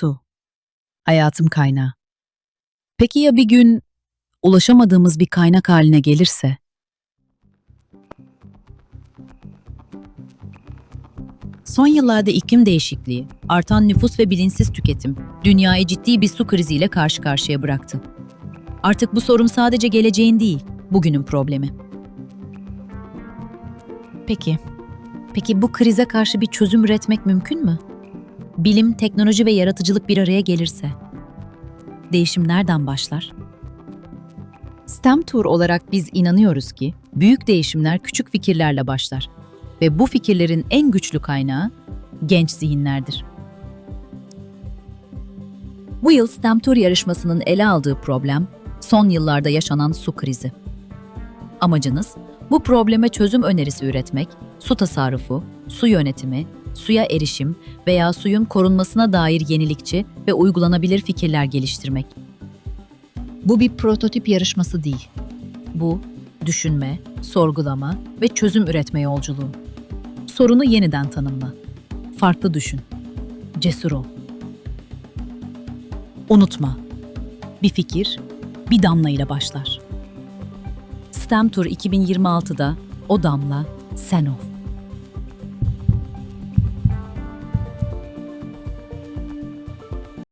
Su. Hayatım kaynağı. Peki ya bir gün ulaşamadığımız bir kaynak haline gelirse? Son yıllarda iklim değişikliği, artan nüfus ve bilinçsiz tüketim dünyayı ciddi bir su kriziyle karşı karşıya bıraktı. Artık bu sorun sadece geleceğin değil, bugünün problemi. Peki, peki bu krize karşı bir çözüm üretmek mümkün mü? Bilim, teknoloji ve yaratıcılık bir araya gelirse. Değişim nereden başlar? STEM Tour olarak biz inanıyoruz ki büyük değişimler küçük fikirlerle başlar ve bu fikirlerin en güçlü kaynağı genç zihinlerdir. Bu yıl STEM Tour yarışmasının ele aldığı problem son yıllarda yaşanan su krizi. Amacınız bu probleme çözüm önerisi üretmek, su tasarrufu, su yönetimi, suya erişim veya suyun korunmasına dair yenilikçi ve uygulanabilir fikirler geliştirmek. Bu bir prototip yarışması değil. Bu düşünme, sorgulama ve çözüm üretme yolculuğu. Sorunu yeniden tanımla. Farklı düşün. Cesur ol. Unutma. Bir fikir bir damla ile başlar. STEM Tour 2026'da o damla sen ol.